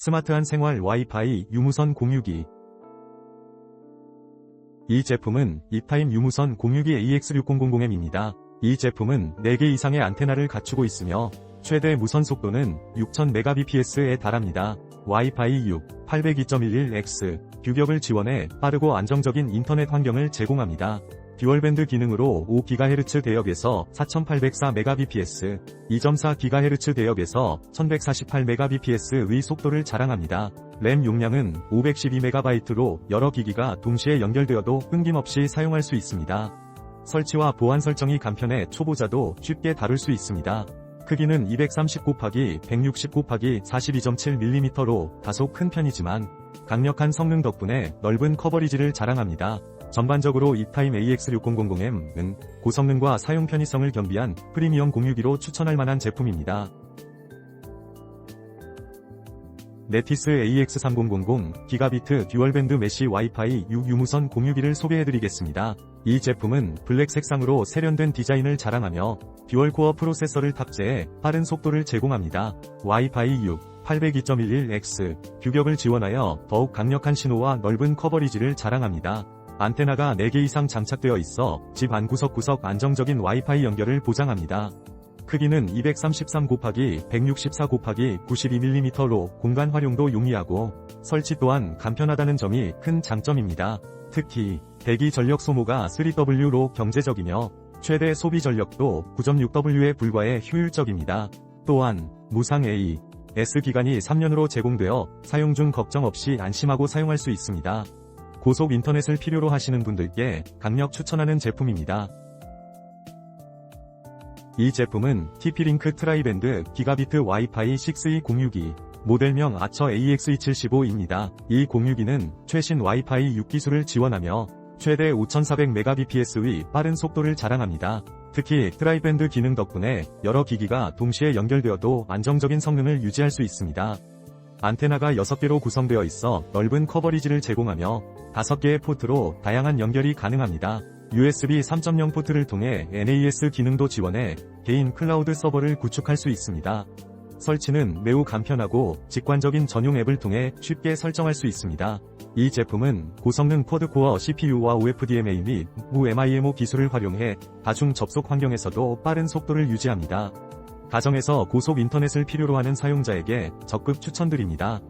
스마트한 생활 와이파이 유무선 공유기. 이 제품은 이타임 유무선 공유기 AX6000M입니다. 이 제품은 4개 이상의 안테나를 갖추고 있으며 최대 무선 속도는 6000Mbps에 달합니다. 와이파이 6, 802.11x, 규격을 지원해 빠르고 안정적인 인터넷 환경을 제공합니다. 듀얼밴드 기능으로 5GHz 대역에서 4804Mbps, 2.4GHz 대역에서 1148Mbps의 속도를 자랑합니다. 램 용량은 512MB로 여러 기기가 동시에 연결되어도 끊김없이 사용할 수 있습니다. 설치와 보안 설정이 간편해 초보자도 쉽게 다룰 수 있습니다. 크기는 230 곱하기 160 곱하기 42.7mm로 다소 큰 편이지만 강력한 성능 덕분에 넓은 커버리지를 자랑합니다. 전반적으로 이타임 AX6000M은 고성능과 사용 편의성을 겸비한 프리미엄 공유기로 추천할 만한 제품입니다. 네티스 AX3000 기가비트 듀얼밴드 메시 와이파이 6 유무선 공유기를 소개해드리겠습니다. 이 제품은 블랙 색상으로 세련된 디자인을 자랑하며 듀얼코어 프로세서를 탑재해 빠른 속도를 제공합니다. 와이파이 6 802.11x 규격을 지원하여 더욱 강력한 신호와 넓은 커버리지를 자랑합니다. 안테나가 4개 이상 장착되어 있어 집 안 구석구석 안정적인 와이파이 연결을 보장합니다. 크기는 233 곱하기 164 곱하기 92mm로 공간 활용도 용이하고 설치 또한 간편하다는 점이 큰 장점입니다. 특히 대기 전력 소모가 3W로 경제적이며 최대 소비 전력도 9.6W에 불과해 효율적입니다. 또한 무상 A, S 기간이 3년으로 제공되어 사용 중 걱정 없이 안심하고 사용할 수 있습니다. 고속 인터넷을 필요로 하시는 분들께 강력 추천하는 제품입니다. 이 제품은 TP-링크 트라이밴드 기가비트 와이파이 6E 공유기 모델명 아처 AX275입니다. 이 공유기는 최신 와이파이 6 기술을 지원하며 최대 5400Mbps의 빠른 속도를 자랑합니다. 특히 트라이밴드 기능 덕분에 여러 기기가 동시에 연결되어도 안정적인 성능을 유지할 수 있습니다. 안테나가 6개로 구성되어 있어 넓은 커버리지를 제공하며 5개의 포트로 다양한 연결이 가능합니다. USB 3.0 포트를 통해 NAS 기능도 지원해 개인 클라우드 서버를 구축할 수 있습니다. 설치는 매우 간편하고 직관적인 전용 앱을 통해 쉽게 설정할 수 있습니다. 이 제품은 고성능 쿼드코어 CPU와 OFDMA 및 무MIMO 기술을 활용해 다중 접속 환경에서도 빠른 속도를 유지합니다. 가정에서 고속 인터넷을 필요로 하는 사용자에게 적극 추천드립니다.